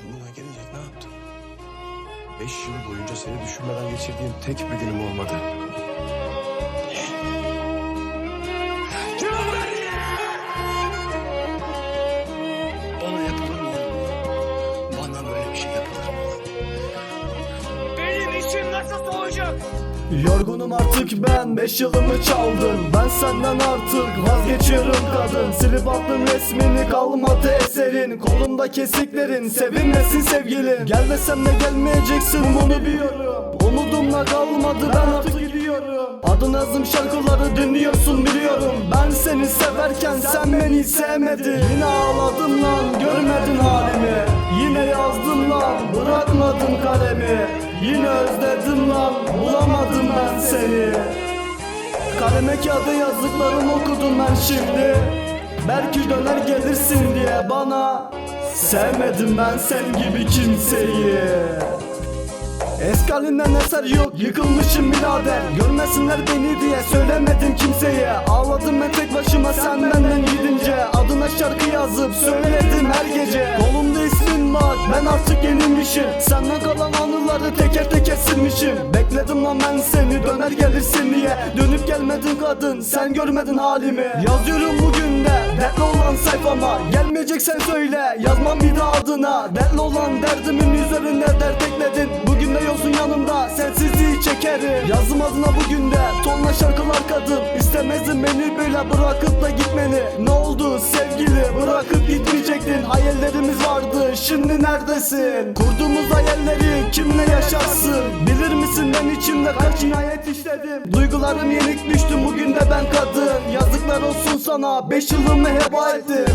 Aklına gelecek ne yaptın? Beş yıl boyunca seni düşünmeden geçirdiğim tek bir günüm olmadı. Bana yapılır? Bana böyle bir şey yapılır? Benim içim nasıl soğuyacak? Yorgunum artık ben beş yılımı çaldın Ben senden artık vazgeçiyorum kadın. Silip attın resmini kalmadı eserin. Kolumda kesiklerin sevinmesin sevgilin Gelmesem de gelmeyeceksin bunu biliyorum. Umudumla kalmadı ben artık gidiyorum. Adın yazdım şarkıları dinliyorsun biliyorum. Ben seni severken sen beni sevmedin. Yine ağladım lan görmedin halimi. Yine yazdım lan bırakmadın kalemi Yine özledim lan bulamadım ben seni. Kaleme kağıda yazdıklarımı okudum ben şimdi. Belki döner gelirsin diye bana Sevmedim ben sen gibi kimseyi. Eski halinden eser yok yıkılmışım birader. Görmesinler beni diye söylemedim kimseye. Ağladım ben tek başıma sen benden gidince. Adına şarkı yazıp söyledim her gece. Kolumda ismin bak ben artık yenilmişim. Senden kalan anıları teker teker silmişim. Bekledim lan ben seni döner gelirsin diye. Dönüp gelmedin kadın sen görmedin halimi. Yazıyorum bugün de dertli olan sayfama. Gelmeyeceksen söyle yazmam bir daha adına. Dertli olan derdimin üzerinde dert ekledin. Bugün de yoksun yanımda sensizliği çekerim. Yazdım adına bugün de tonla şarkılar kadın İstemezdin beni böyle bırakıp da gitmeni. Ne oldu sevgili bırakıp gitmeyecektin. Hayallerimiz vardı şimdi neredesin? Kurduğumuz hayalleri kimle ben içimde kaç cinayet işledim Duygularım yenik düştü bugün de ben kadın. Yazıklar olsun sana beş yılımı heba ettim